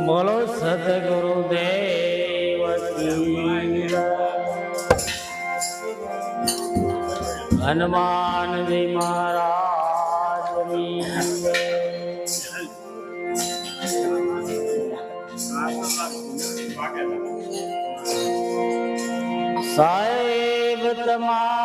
બોલો સદગુરુ દેવ હનુમાનજી મહારાજ સાહેબ તમારી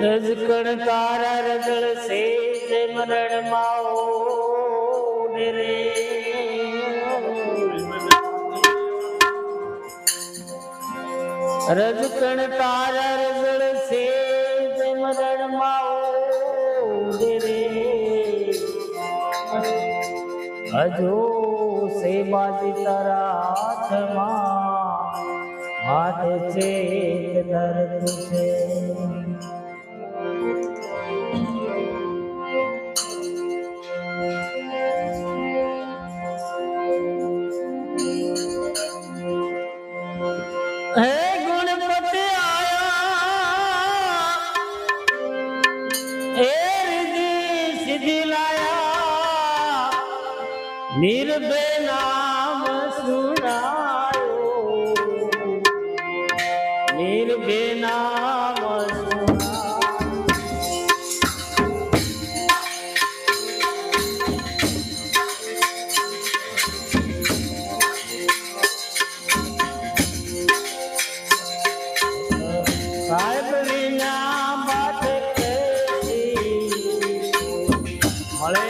રજકણ તારા રજળ સે મરણ માઓ રે રજકણ તારા રજળ સે જે મરણ માઓ રે. હજો સે બાજી તારા હાથમાં, હાથ છે દર્દ છે નિર્ભે નામ સુનાયો. નિર્ભે નામ સાહેબ વિના વાત મળે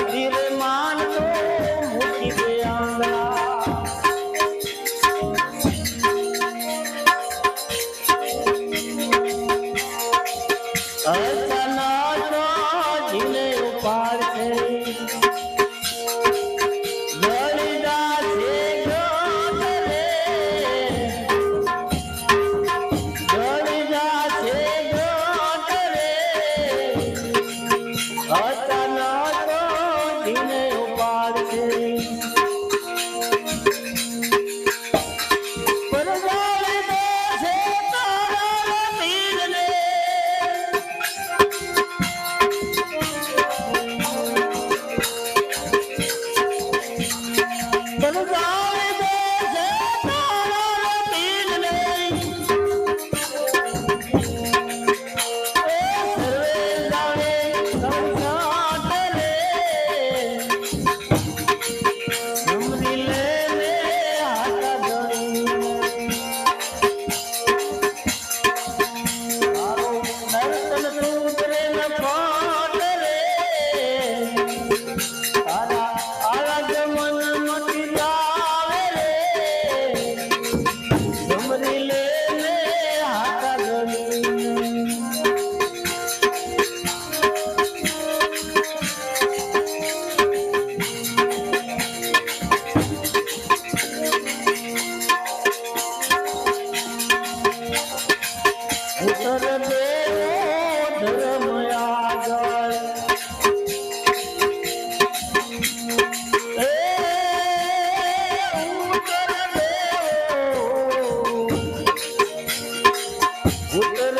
你 What